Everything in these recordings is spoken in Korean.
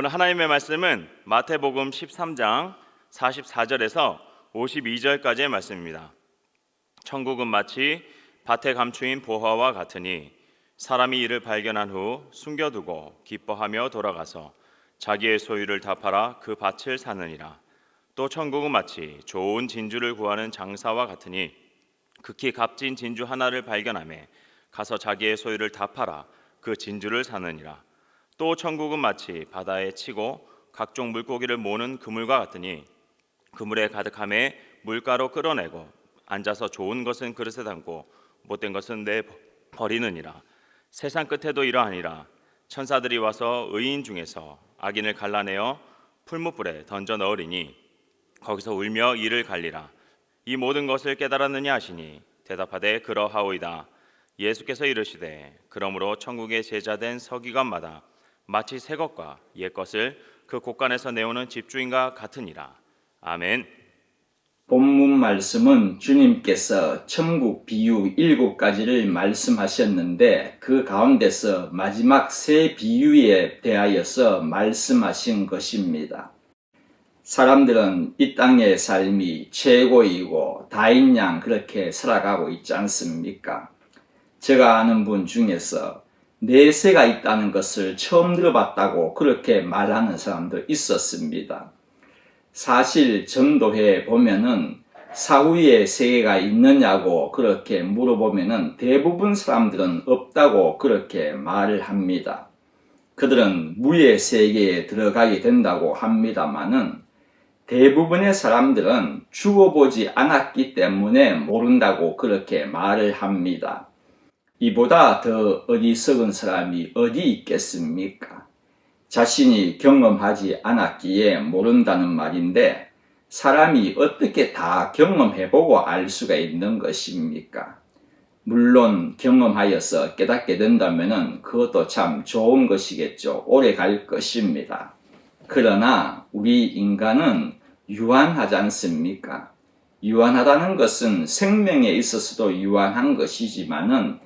오늘 하나님의 말씀은 마태복음 13장 44절에서 52절까지의 말씀입니다. 천국은 마치 밭에 감추인 보화와 같으니 사람이 이를 발견한 후 숨겨두고 기뻐하며 돌아가서 자기의 소유를 다 팔아 그 밭을 사느니라. 또 천국은 마치 좋은 진주를 구하는 장사와 같으니 극히 값진 진주 하나를 발견함에 가서 자기의 소유를 다 팔아 그 진주를 사느니라. 또 천국은 마치 바다에 치고 각종 물고기를 모는 그물과 같으니 그물에 가득함에 물가로 끌어내고 앉아서 좋은 것은 그릇에 담고 못된 것은 내 버리느니라. 세상 끝에도 이러하니라. 천사들이 와서 의인 중에서 악인을 갈라내어 풀무불에 던져 넣으리니 거기서 울며 이를 갈리라. 이 모든 것을 깨달았느냐 하시니 대답하되 그러하오이다. 예수께서 이르시되 그러므로 천국의 제자된 서기관마다 마치 새 것과 옛 것을 그 곳간에서 내오는 집주인과 같으니라. 아멘. 본문 말씀은 주님께서 천국 비유 일곱 가지를 말씀하셨는데 그 가운데서 마지막 세 비유에 대하여서 말씀하신 것입니다. 사람들은 이 땅의 삶이 최고이고 다인양 그렇게 살아가고 있지 않습니까? 제가 아는 분 중에서 내세가 있다는 것을 처음 들어봤다고 그렇게 말하는 사람도 있었습니다. 사실 전도회 보면은 사후에 세계가 있느냐고 그렇게 물어보면은 대부분 사람들은 없다고 그렇게 말을 합니다. 그들은 무의 세계에 들어가게 된다고 합니다만은 대부분의 사람들은 죽어보지 않았기 때문에 모른다고 그렇게 말을 합니다. 이보다 더 어리석은 사람이 어디 있겠습니까? 자신이 경험하지 않았기에 모른다는 말인데 사람이 어떻게 다 경험해보고 알 수가 있는 것입니까? 물론 경험하여서 깨닫게 된다면 그것도 참 좋은 것이겠죠. 오래 갈 것입니다. 그러나 우리 인간은 유한하지 않습니까? 유한하다는 것은 생명에 있어서도 유한한 것이지만은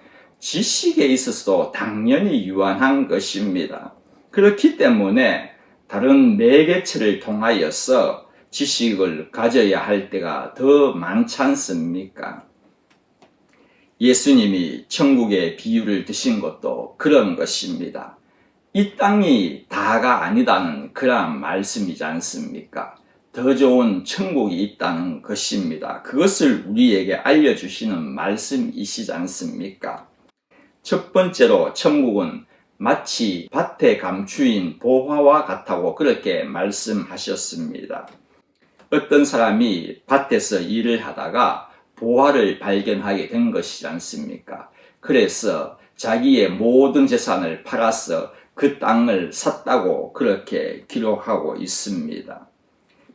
지식에 있어서도 당연히 유한한 것입니다. 그렇기 때문에 다른 매개체를 통하여서 지식을 가져야 할 때가 더 많지 않습니까? 예수님이 천국의 비유를 드신 것도 그런 것입니다. 이 땅이 다가 아니다는 그러한 말씀이지 않습니까? 더 좋은 천국이 있다는 것입니다. 그것을 우리에게 알려주시는 말씀이시지 않습니까? 첫 번째로 천국은 마치 밭에 감추인 보화와 같다고 그렇게 말씀하셨습니다. 어떤 사람이 밭에서 일을 하다가 보화를 발견하게 된 것이지 않습니까? 그래서 자기의 모든 재산을 팔아서 그 땅을 샀다고 그렇게 기록하고 있습니다.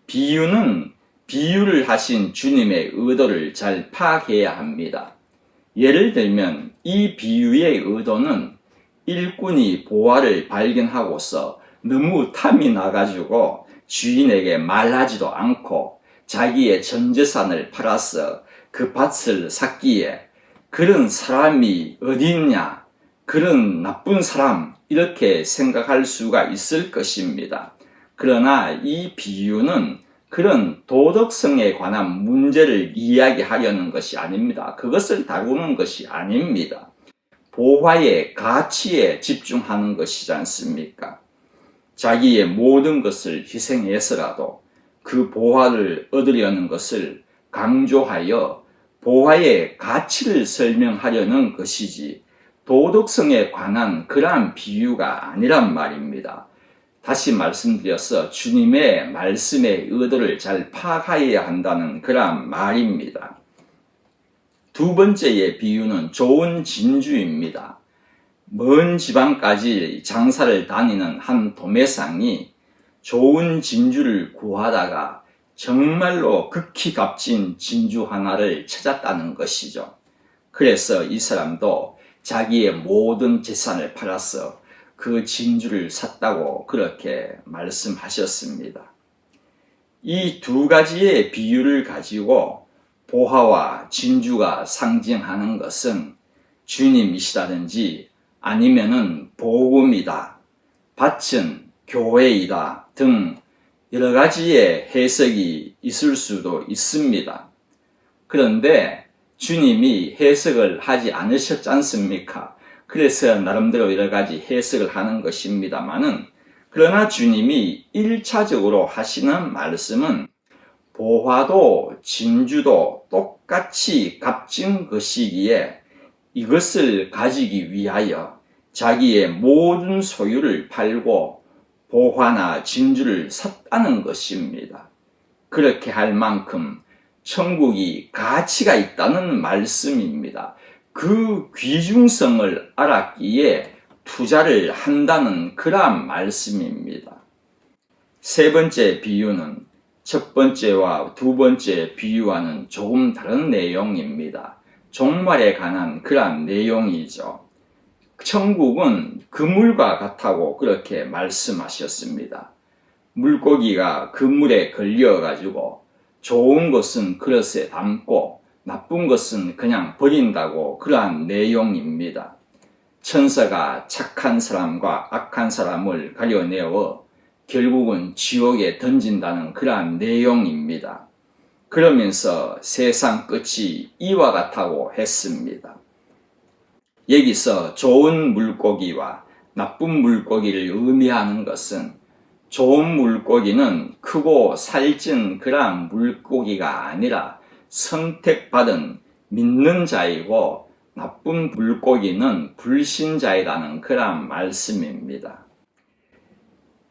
비유는 비유를 하신 주님의 의도를 잘 파악해야 합니다. 예를 들면 이 비유의 의도는 일꾼이 보화를 발견하고서 너무 탐이 나가지고 주인에게 말하지도 않고 자기의 전 재산을 팔아서 그 밭을 샀기에 그런 사람이 어디 있냐? 그런 나쁜 사람 이렇게 생각할 수가 있을 것입니다. 그러나 이 비유는 그런 도덕성에 관한 문제를 이야기하려는 것이 아닙니다. 그것을 다루는 것이 아닙니다. 보화의 가치에 집중하는 것이지 않습니까? 자기의 모든 것을 희생해서라도 그 보화를 얻으려는 것을 강조하여 보화의 가치를 설명하려는 것이지 도덕성에 관한 그러한 비유가 아니란 말입니다. 다시 말씀드려서 주님의 말씀의 의도를 잘 파악해야 한다는 그러한 말입니다. 두 번째의 비유는 좋은 진주입니다. 먼 지방까지 장사를 다니는 한 도매상이 좋은 진주를 구하다가 정말로 극히 값진 진주 하나를 찾았다는 것이죠. 그래서 이 사람도 자기의 모든 재산을 팔아서 그 진주를 샀다고 그렇게 말씀하셨습니다. 이 두 가지의 비유를 가지고 보화와 진주가 상징하는 것은 주님이시다든지 아니면은 복음이다. 밭은 교회이다 등 여러 가지의 해석이 있을 수도 있습니다. 그런데 주님이 해석을 하지 않으셨지 않습니까? 그래서 나름대로 여러 가지 해석을 하는 것입니다만은 그러나 주님이 1차적으로 하시는 말씀은 보화도 진주도 똑같이 값진 것이기에 이것을 가지기 위하여 자기의 모든 소유를 팔고 보화나 진주를 샀다는 것입니다. 그렇게 할 만큼 천국이 가치가 있다는 말씀입니다. 그 귀중성을 알았기에 투자를 한다는 그러한 말씀입니다. 세 번째 비유는 첫 번째와 두 번째 비유와는 조금 다른 내용입니다. 종말에 관한 그러한 내용이죠. 천국은 그물과 같다고 그렇게 말씀하셨습니다. 물고기가 그물에 걸려가지고 좋은 것은 그릇에 담고 나쁜 것은 그냥 버린다고 그러한 내용입니다. 천사가 착한 사람과 악한 사람을 가려내어 결국은 지옥에 던진다는 그러한 내용입니다. 그러면서 세상 끝이 이와 같다고 했습니다. 여기서 좋은 물고기와 나쁜 물고기를 의미하는 것은 좋은 물고기는 크고 살찐 그러한 물고기가 아니라 선택받은 믿는 자이고 나쁜 물고기는 불신자이라는 그러한 말씀입니다.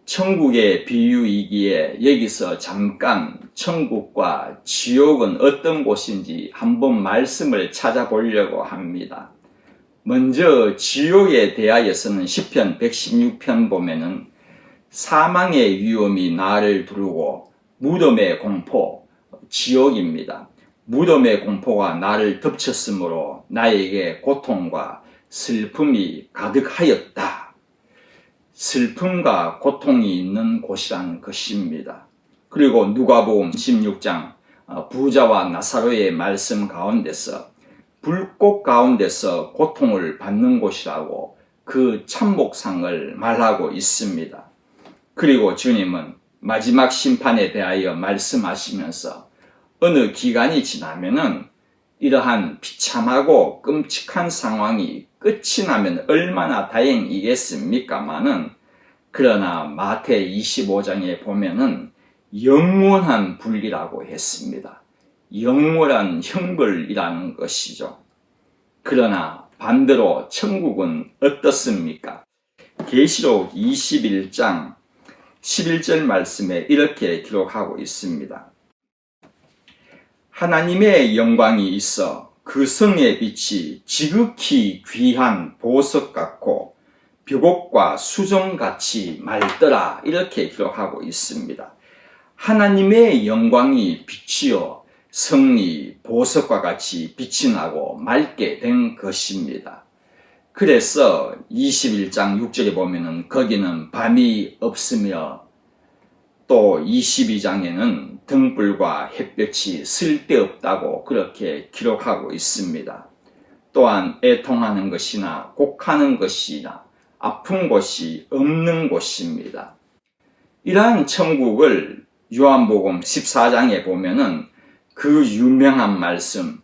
천국의 비유이기에 여기서 잠깐 천국과 지옥은 어떤 곳인지 한번 말씀을 찾아보려고 합니다. 먼저 지옥에 대하여서는 10편 116편 보면은 사망의 위험이 나를 두르고 무덤의 공포, 지옥입니다. 무덤의 공포가 나를 덮쳤으므로 나에게 고통과 슬픔이 가득하였다. 슬픔과 고통이 있는 곳이라는 것입니다. 그리고 누가복음 16장 어, 부자와 나사로의 말씀 가운데서 불꽃 가운데서 고통을 받는 곳이라고 그 참복상을 말하고 있습니다. 그리고 주님은 마지막 심판에 대하여 말씀하시면서 어느 기간이 지나면은 이러한 비참하고 끔찍한 상황이 끝이 나면 얼마나 다행이겠습니까마는 그러나 마태 25장에 보면은 영원한 불이라고 했습니다. 영원한 형벌이라는 것이죠. 그러나 반대로 천국은 어떻습니까? 계시록 21장 11절 말씀에 이렇게 기록하고 있습니다. 하나님의 영광이 있어 그 성의 빛이 지극히 귀한 보석 같고 벽옥과 수정같이 맑더라 이렇게 기록하고 있습니다. 하나님의 영광이 빛이요 성이 보석과 같이 빛이 나고 맑게 된 것입니다. 그래서 21장 6절에 보면은 거기는 밤이 없으며 또 22장에는 등불과 햇볕이 쓸데없다고 그렇게 기록하고 있습니다. 또한 애통하는 것이나 곡하는 것이나 아픈 곳이 없는 곳입니다. 이러한 천국을 요한복음 14장에 보면은 그 유명한 말씀,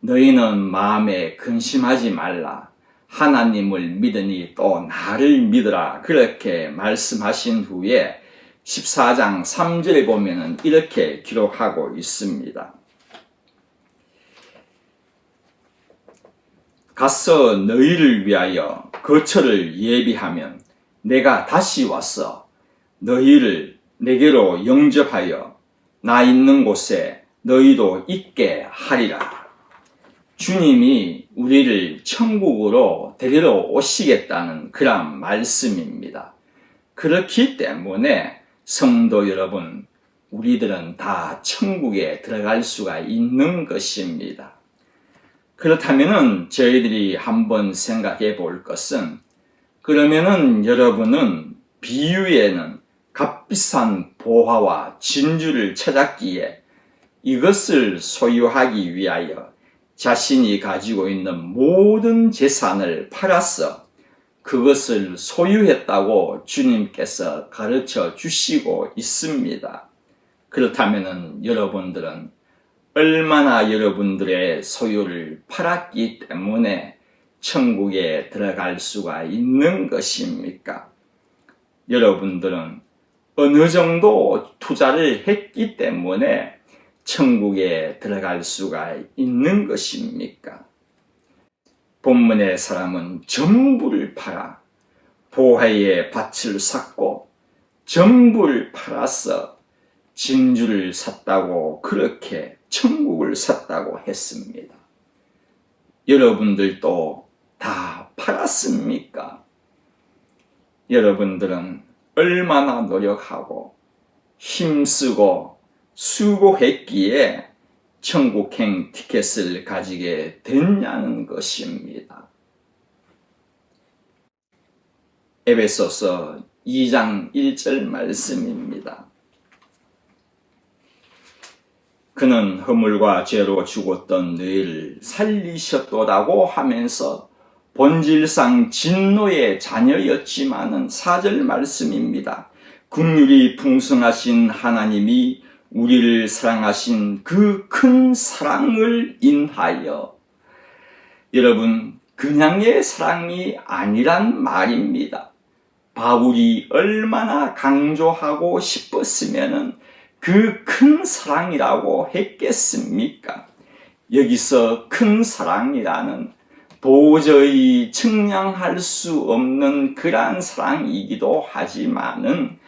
너희는 마음에 근심하지 말라. 하나님을 믿으니 또 나를 믿으라. 그렇게 말씀하신 후에 14장 3절에 보면은 이렇게 기록하고 있습니다. 가서 너희를 위하여 거처를 예비하면 내가 다시 와서 너희를 내게로 영접하여 나 있는 곳에 너희도 있게 하리라. 주님이 우리를 천국으로 데리러 오시겠다는 그런 말씀입니다. 그렇기 때문에 성도 여러분, 우리들은 다 천국에 들어갈 수가 있는 것입니다. 그렇다면은 저희들이 한번 생각해 볼 것은 그러면은 여러분은 비유에는 값비싼 보화와 진주를 찾았기에 이것을 소유하기 위하여 자신이 가지고 있는 모든 재산을 팔아서 그것을 소유했다고 주님께서 가르쳐 주시고 있습니다. 그렇다면 여러분들은 얼마나 여러분들의 소유를 팔았기 때문에 천국에 들어갈 수가 있는 것입니까? 여러분들은 어느 정도 투자를 했기 때문에 천국에 들어갈 수가 있는 것입니까? 본문의 사람은 전부를 팔아 보화의 밭을 샀고 전부를 팔아서 진주를 샀다고 그렇게 천국을 샀다고 했습니다. 여러분들도 다 팔았습니까? 여러분들은 얼마나 노력하고 힘쓰고 수고했기에 천국행 티켓을 가지게 됐냐는 것입니다. 에베소서 2장 1절 말씀입니다. 그는 허물과 죄로 죽었던 너희를 살리셨도다고 하면서 본질상 진노의 자녀였지만은 사절 말씀입니다. 국률이 풍성하신 하나님이 우리를 사랑하신 그 큰 사랑을 인하여 여러분 그냥의 사랑이 아니란 말입니다. 바울이 얼마나 강조하고 싶었으면은 그큰 사랑이라고 했겠습니까? 여기서 큰 사랑이라는 도저히 측량할 수 없는 그러한 사랑이기도 하지만은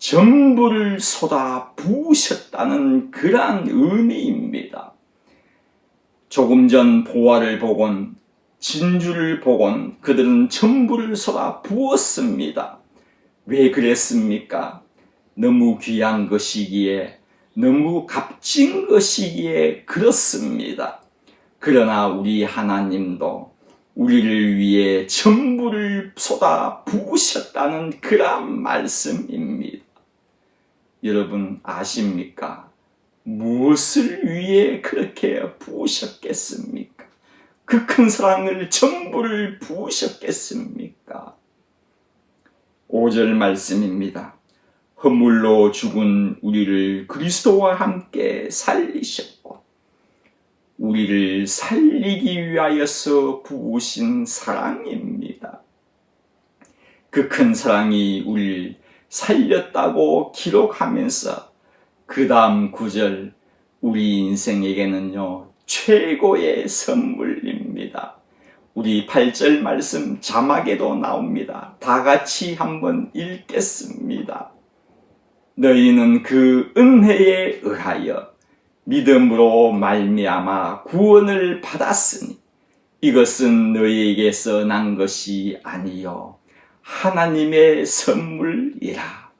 전부를 쏟아 부으셨다는 그러한 의미입니다. 조금 전 보화를 보곤 진주를 보곤 그들은 전부를 쏟아 부었습니다. 왜 그랬습니까? 너무 귀한 것이기에 너무 값진 것이기에 그렇습니다. 그러나 우리 하나님도 우리를 위해 전부를 쏟아 부으셨다는 그런 말씀입니다. 여러분 아십니까? 무엇을 위해 그렇게 부으셨겠습니까? 그 큰 사랑을 전부를 부으셨겠습니까? 5절 말씀입니다. 허물로 죽은 우리를 그리스도와 함께 살리셨고 우리를 살리기 위하여서 부으신 사랑입니다. 그 큰 사랑이 우리를 살렸다고 기록하면서 그 다음 구절 우리 인생에게는요 최고의 선물입니다. 우리 8절 말씀 자막에도 나옵니다. 다 같이 한번 읽겠습니다. 너희는 그 은혜에 의하여 믿음으로 말미암아 구원을 받았으니 이것은 너희에게서 난 것이 아니요 하나님의 선물이라.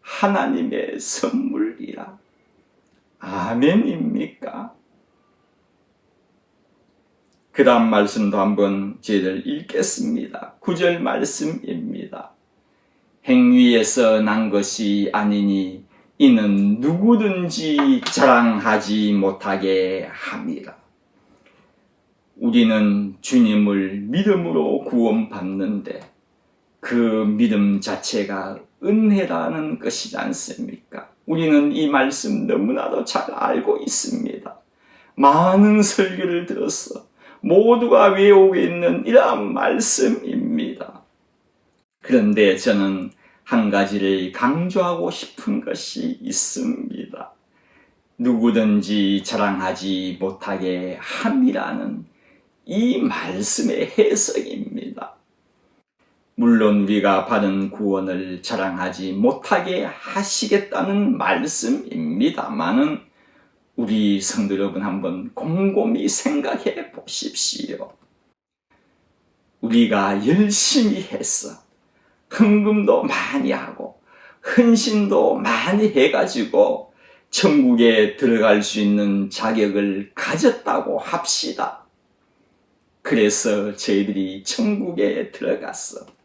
하나님의 선물이라. 아멘입니까? 그 다음 말씀도 한번 저희들 읽겠습니다. 9절 말씀입니다. 행위에서 난 것이 아니니 이는 누구든지 자랑하지 못하게 함이라. 우리는 주님을 믿음으로 구원받는데 그 믿음 자체가 은혜라는 것이지 않습니까? 우리는 이 말씀 너무나도 잘 알고 있습니다. 많은 설교를 들었어. 모두가 외우고 있는 이러한 말씀입니다. 그런데 저는 한 가지를 강조하고 싶은 것이 있습니다. 누구든지 자랑하지 못하게 함이라는 이 말씀의 해석입니다. 물론 우리가 받은 구원을 자랑하지 못하게 하시겠다는 말씀입니다만은 우리 성도 여러분 한번 곰곰이 생각해 보십시오. 우리가 열심히 했어. 헌금도 많이 하고 헌신도 많이 해가지고 천국에 들어갈 수 있는 자격을 가졌다고 합시다. 그래서 저희들이 천국에 들어갔어.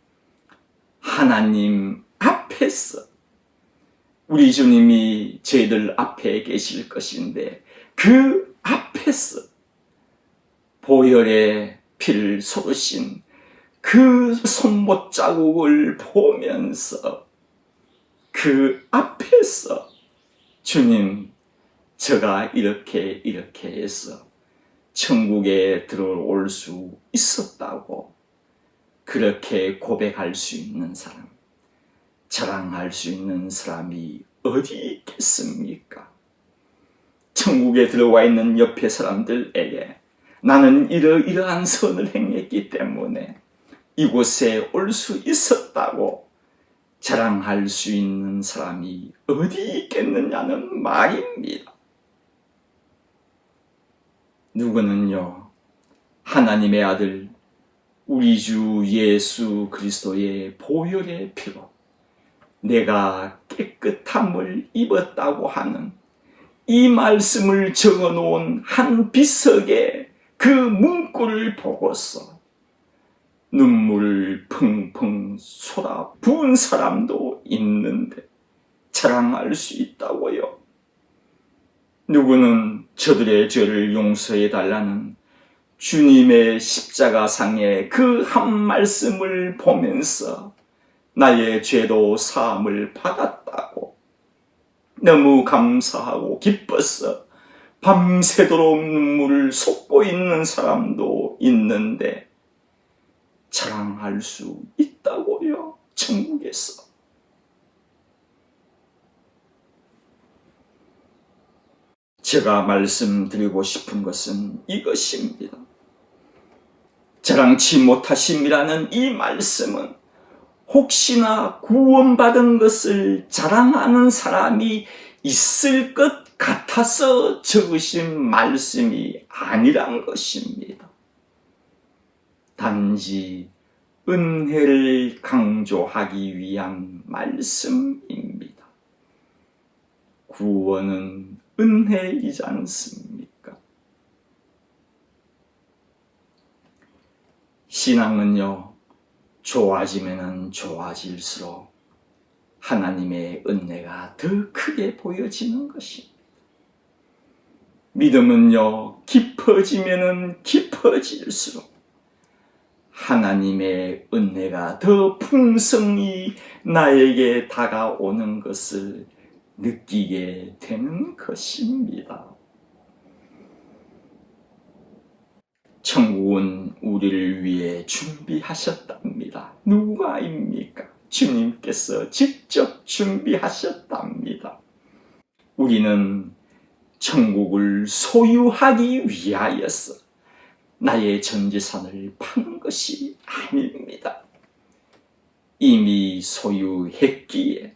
하나님 앞에서 우리 주님이 저희들 앞에 계실 것인데 그 앞에서 보혈의 피를 쏟으신 그 손못 자국을 보면서 그 앞에서 주님, 제가 이렇게 이렇게 해서 천국에 들어올 수 있었다고 그렇게 고백할 수 있는 사람, 자랑할 수 있는 사람이 어디 있겠습니까? 천국에 들어와 있는 옆에 사람들에게 나는 이러이러한 선을 행했기 때문에 이곳에 올 수 있었다고 자랑할 수 있는 사람이 어디 있겠느냐는 말입니다. 누구는요, 하나님의 아들, 우리 주 예수 그리스도의 보혈의 피로 내가 깨끗함을 입었다고 하는 이 말씀을 적어 놓은 한 비석의 그 문구를 보고서 눈물을 펑펑 쏟아 부은 사람도 있는데 자랑할 수 있다고요. 누구는 저들의 죄를 용서해 달라는 주님의 십자가 상의 그 한 말씀을 보면서 나의 죄도 사함을 받았다고 너무 감사하고 기뻐서 밤새도록 눈물을 쏟고 있는 사람도 있는데 자랑할 수 있다고요. 천국에서. 제가 말씀드리고 싶은 것은 이것입니다. 자랑치 못하심이라는 이 말씀은 혹시나 구원받은 것을 자랑하는 사람이 있을 것 같아서 적으신 말씀이 아니란 것입니다. 단지 은혜를 강조하기 위한 말씀입니다. 구원은 은혜이지 않습니까? 신앙은요, 좋아지면은 좋아질수록 하나님의 은혜가 더 크게 보여지는 것입니다. 믿음은요, 깊어지면은 깊어질수록 하나님의 은혜가 더 풍성히 나에게 다가오는 것을 느끼게 되는 것입니다. 천국은 우리를 위해 준비하셨답니다. 누가입니까? 주님께서 직접 준비하셨답니다. 우리는 천국을 소유하기 위하여서 나의 전 재산을 파는 것이 아닙니다. 이미 소유했기에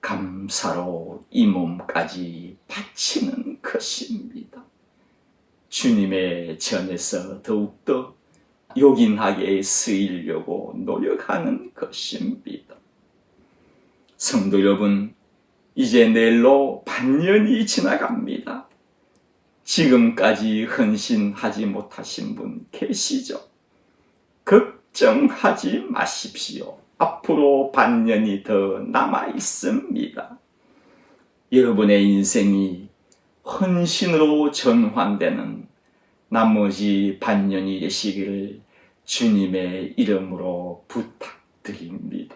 감사로 이 몸까지 바치는 것입니다. 주님의 전에서 더욱더 요긴하게 쓰이려고 노력하는 것입니다. 성도 여러분, 이제 내일로 반년이 지나갑니다. 지금까지 헌신하지 못하신 분 계시죠? 걱정하지 마십시오. 앞으로 반년이 더 남아 있습니다. 여러분의 인생이 헌신으로 전환되는 나머지 반년이 되시기를 주님의 이름으로 부탁드립니다.